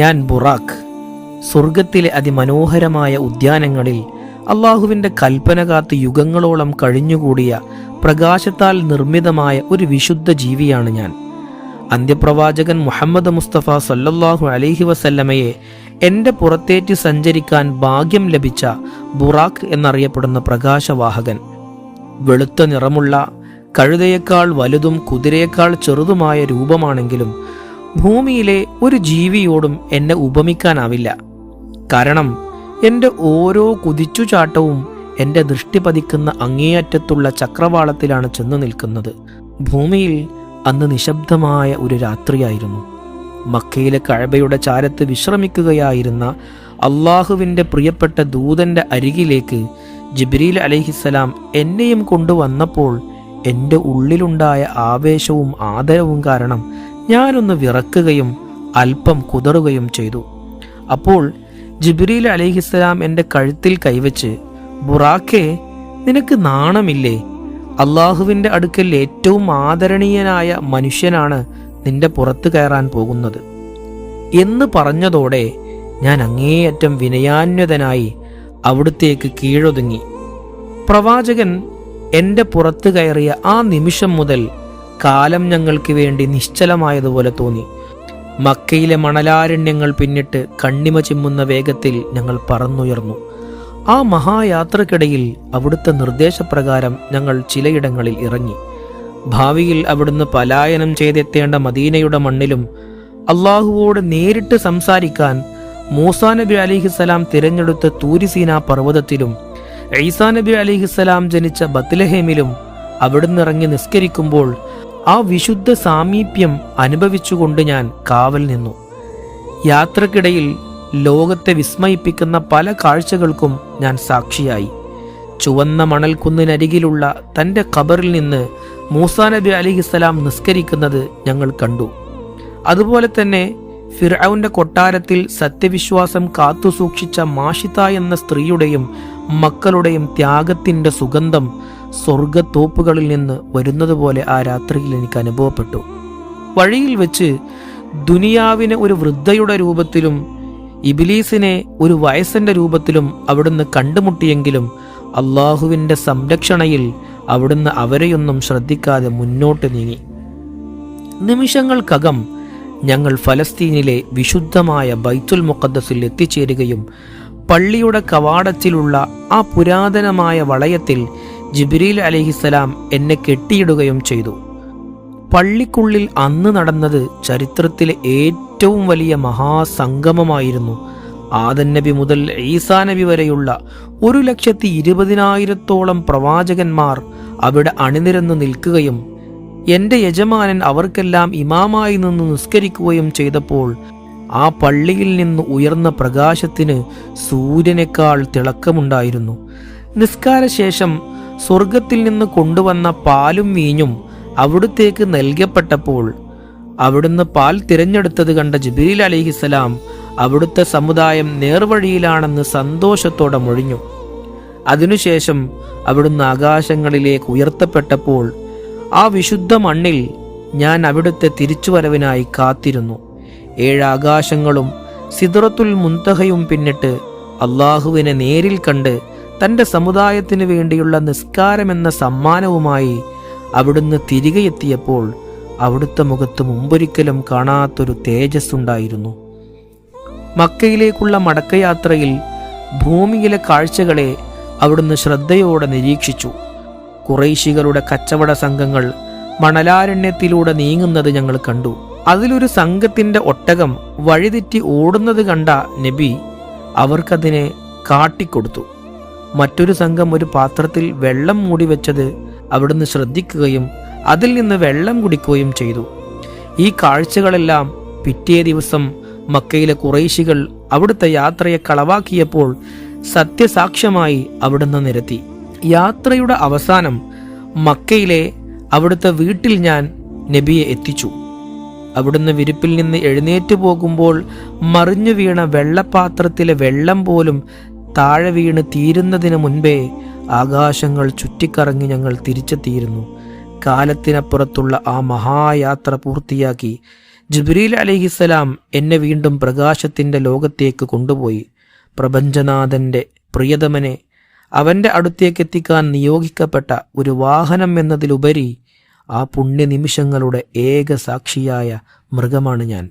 ഞാൻ ബുറാഖ്. സ്വർഗത്തിലെ അതിമനോഹരമായ ഉദ്യാനങ്ങളിൽ അള്ളാഹുവിന്റെ കൽപ്പന കാത്ത് യുഗങ്ങളോളം കഴിഞ്ഞുകൂടിയ പ്രകാശത്താൽ നിർമ്മിതമായ ഒരു വിശുദ്ധ ജീവിയാണ് ഞാൻ. അന്ത്യപ്രവാചകൻ മുഹമ്മദ് മുസ്തഫ സല്ലല്ലാഹു അലൈഹി വസല്ലമയെ എന്റെ പുറത്തേറ്റ് സഞ്ചരിക്കാൻ ഭാഗ്യം ലഭിച്ച ബുറാഖ് എന്നറിയപ്പെടുന്ന പ്രകാശവാഹകൻ. വെളുത്ത നിറമുള്ള കഴുതയേക്കാൾ വലുതും കുതിരയേക്കാൾ ചെറുതുമായ രൂപമാണെങ്കിലും ഭൂമിയിലെ ഒരു ജീവിയോടും എന്നെ ഉപമിക്കാനാവില്ല. കാരണം എന്റെ ഓരോ കുതിച്ചുചാട്ടവും എന്റെ ദൃഷ്ടി പതിക്കുന്ന അങ്ങേയറ്റത്തുള്ള ചക്രവാളത്തിലാണ് ചെന്നു നിൽക്കുന്നത്. ഭൂമിയിൽ അന്ന് നിശബ്ദമായ ഒരു രാത്രിയായിരുന്നു. മക്കയിലെ കഴബയുടെ ചാരത്ത് വിശ്രമിക്കുകയായിരുന്ന അള്ളാഹുവിന്റെ പ്രിയപ്പെട്ട ദൂതന്റെ അരികിലേക്ക് ജിബ്രീൽ അലഹിസലാം എന്നെയും കൊണ്ടുവന്നപ്പോൾ എന്റെ ഉള്ളിലുണ്ടായ ആവേശവും ആദരവും കാരണം ഞാനൊന്ന് വിറക്കുകയും അല്പം കുതറുകയും ചെയ്തു. അപ്പോൾ ജിബ്രീൽ അലിഹിസ്സലാം എന്റെ കഴുത്തിൽ കൈവച്ച് ബുറാഖെ നിനക്ക് നാണമില്ലേ? അള്ളാഹുവിന്റെ അടുക്കൽ ഏറ്റവും ആദരണീയനായ മനുഷ്യനാണ് നിന്റെ പുറത്തു കയറാൻ പോകുന്നത്. എന്ന് പറഞ്ഞതോടെ ഞാൻ അങ്ങേയറ്റം വിനയാന്വതനായി അവിടുത്തേക്ക് കീഴൊതുങ്ങി. പ്രവാചകൻ എന്റെ പുറത്തു കയറിയ ആ നിമിഷം മുതൽ കാലം ഞങ്ങൾക്ക് വേണ്ടി നിശ്ചലമായതുപോലെ തോന്നി. മക്കയിലെ മണലാരണ്യങ്ങൾ പിന്നിട്ട് കണ്ണിമ ചിമ്മുന്ന വേഗത്തിൽ ഞങ്ങൾ പറന്നുയർന്നു. ആ മഹായാത്രക്കിടയിൽ അവിടുത്തെ നിർദ്ദേശപ്രകാരം ഞങ്ങൾ ചിലയിടങ്ങളിൽ ഇറങ്ങി. ഭാവിയിൽ അവിടുന്ന് പലായനം ചെയ്തെത്തേണ്ട മദീനയുടെ മണ്ണിലും അള്ളാഹുവോട് നേരിട്ട് സംസാരിക്കാൻ മൂസാ നബി അലിഹിസലാം തിരഞ്ഞെടുത്ത തൂരിസീന പർവതത്തിലും ഈസാ നബി അലിഹിസലാം ജനിച്ച ബത്ലഹേമിലും അവിടുന്ന് ഇറങ്ങി നിസ്കരിക്കുമ്പോൾ ആ വിശുദ്ധ സാമീപ്യം അനുഭവിച്ചുകൊണ്ട് ഞാൻ കാവൽ നിന്നു. യാത്രക്കിടയിൽ ലോകത്തെ വിസ്മയിപ്പിക്കുന്ന പല കാഴ്ചകൾക്കും ഞാൻ സാക്ഷിയായി. ചുവന്ന മണൽക്കുന്നിനരികിലുള്ള തന്റെ ഖബറിൽ നിന്ന് മൂസാ നബി അലിഹിസ്സലാം നിസ്കരിക്കുന്നത് ഞങ്ങൾ കണ്ടു. അതുപോലെ തന്നെ ഫിർഔന്റെ കൊട്ടാരത്തിൽ സത്യവിശ്വാസം കാത്തുസൂക്ഷിച്ച മാഷിത എന്ന സ്ത്രീയുടെയും മക്കളുടെയും ത്യാഗത്തിന്റെ സുഗന്ധം സ്വർഗത്തോപ്പുകളിൽ നിന്ന് വരുന്നതുപോലെ ആ രാത്രിയിൽ എനിക്ക് അനുഭവപ്പെട്ടു. വഴിയിൽ വെച്ച് ദുനിയാവിനെ ഒരു വൃദ്ധയുടെ രൂപത്തിലും ഇബിലീസിനെ ഒരു വയസ്സന്റെ രൂപത്തിലും അവിടുന്ന് കണ്ടുമുട്ടിയെങ്കിലും അള്ളാഹുവിന്റെ സംരക്ഷണയിൽ അവിടുന്ന് അവരെയൊന്നും ശ്രദ്ധിക്കാതെ മുന്നോട്ട് നീങ്ങി. നിമിഷങ്ങൾക്കകം ഞങ്ങൾ ഫലസ്തീനിലെ വിശുദ്ധമായ ബൈത്തുൽ മുഖദ്ദസിൽ എത്തിച്ചേരുകയും പള്ളിയുടെ കവാടത്തിലുള്ള ആ പുരാതനമായ വളയത്തിൽ ജിബ്രീൽ അലിഹിസ്സലാം എന്നെ കെട്ടിയിടുകയും ചെയ്തു. പള്ളിക്കുള്ളിൽ അന്ന് നടന്നത് ചരിത്രത്തിലെ ഏറ്റവും വലിയ മഹാസംഗമമായിരുന്നു. ആദൻ നബി മുതൽ ഈസാ നബി വരെയുള്ള ഒരു ലക്ഷത്തി ഇരുപതിനായിരത്തോളം പ്രവാചകന്മാർ അവിടെ അണിനിരന്നു നിൽക്കുകയും എന്റെ യജമാനൻ അവർക്കെല്ലാം ഇമാമായി നിന്ന് നിസ്കരിക്കുകയും ചെയ്തപ്പോൾ ആ പള്ളിയിൽ നിന്ന് ഉയർന്ന പ്രകാശത്തിന് സൂര്യനേക്കാൾ തിളക്കമുണ്ടായിരുന്നു. നിസ്കാരശേഷം സ്വർഗത്തിൽ നിന്ന് കൊണ്ടുവന്ന പാലും വീഞ്ഞും അവിടുത്തേക്ക് നൽകപ്പെട്ടപ്പോൾ അവിടുന്ന് പാൽ തിരഞ്ഞെടുത്തത് കണ്ട ജബീൽ അലിഹിസലാം അവിടുത്തെ സമുദായം നേർവഴിയിലാണെന്ന് സന്തോഷത്തോടെ മൊഴിഞ്ഞു. അതിനുശേഷം അവിടുന്ന് ആകാശങ്ങളിലേക്ക് ഉയർത്തപ്പെട്ടപ്പോൾ ആ വിശുദ്ധ മണ്ണിൽ ഞാൻ അവിടുത്തെ തിരിച്ചുവരവിനായി കാത്തിരുന്നു. ഏഴാകാശങ്ങളും സിദ്റത്തുൽ മുന്തഹയും പിന്നിട്ട് അള്ളാഹുവിനെ നേരിൽ കണ്ട് തന്റെ സമുദായത്തിനു വേണ്ടിയുള്ള നിസ്കാരമെന്ന സമ്മാനവുമായി അവിടുന്ന് തിരികെ എത്തിയപ്പോൾ അവിടുത്തെ മുഖത്ത് മുമ്പൊരിക്കലും കാണാത്തൊരു തേജസ് ഉണ്ടായിരുന്നു മക്കയിലേക്കുള്ള മടക്കയാത്രയിൽ ഭൂമിയിലെ കാഴ്ചകളെ അവിടുന്ന് ശ്രദ്ധയോടെ നിരീക്ഷിച്ചു. കുറേശികളുടെ കച്ചവട സംഘങ്ങൾ മണലാരണ്യത്തിലൂടെ നീങ്ങുന്നത് ഞങ്ങൾ കണ്ടു. അതിലൊരു സംഘത്തിന്റെ ഒട്ടകം വഴിതെറ്റി ഓടുന്നത് കണ്ട നബി അവർക്കതിനെ കാട്ടിക്കൊടുത്തു. മറ്റൊരു സംഘം ഒരു പാത്രത്തിൽ വെള്ളം മൂടി വെച്ചത് അവിടുന്ന് ശ്രദ്ധിക്കുകയും അതിൽ നിന്ന് വെള്ളം കുടിക്കുകയും ചെയ്തു. ഈ കാഴ്ചകളെല്ലാം പിറ്റേ ദിവസം മക്കയിലെ കുറേശികൾ അവിടുത്തെ യാത്രയെ കളവാക്കിയപ്പോൾ സത്യസാക്ഷ്യമായി അവിടുന്ന് നിരത്തി. യാത്രയുടെ അവസാനം മക്കയിലെ അവിടുത്തെ വീട്ടിൽ ഞാൻ നബിയെ എത്തിച്ചു. അവിടുന്ന് വിരിപ്പിൽ നിന്ന് എഴുന്നേറ്റ് പോകുമ്പോൾ മറിഞ്ഞു വീണ വെള്ളപാത്രത്തിലെ വെള്ളം പോലും താഴെ വീണ് തീരുന്നതിന് മുൻപേ ആകാശങ്ങൾ ചുറ്റിക്കറങ്ങി ഞങ്ങൾ തിരിച്ചെത്തിയിരുന്നു. കാലത്തിനപ്പുറത്തുള്ള ആ മഹായാത്ര പൂർത്തിയാക്കി ജുബ്രീൽ അലിഹിസ്സലാം എന്നെ വീണ്ടും പ്രകാശത്തിന്റെ ലോകത്തേക്ക് കൊണ്ടുപോയി. പ്രപഞ്ചനാഥന്റെ പ്രിയതമനെ അവന്റെ അടുത്തേക്ക് എത്തിക്കാൻ നിയോഗിക്കപ്പെട്ട ഒരു വാഹനം എന്നതിലുപരി ആ പുണ്യ നിമിഷങ്ങളുടെ ഏക സാക്ഷിയായ മൃഗമാണ് ഞാൻ.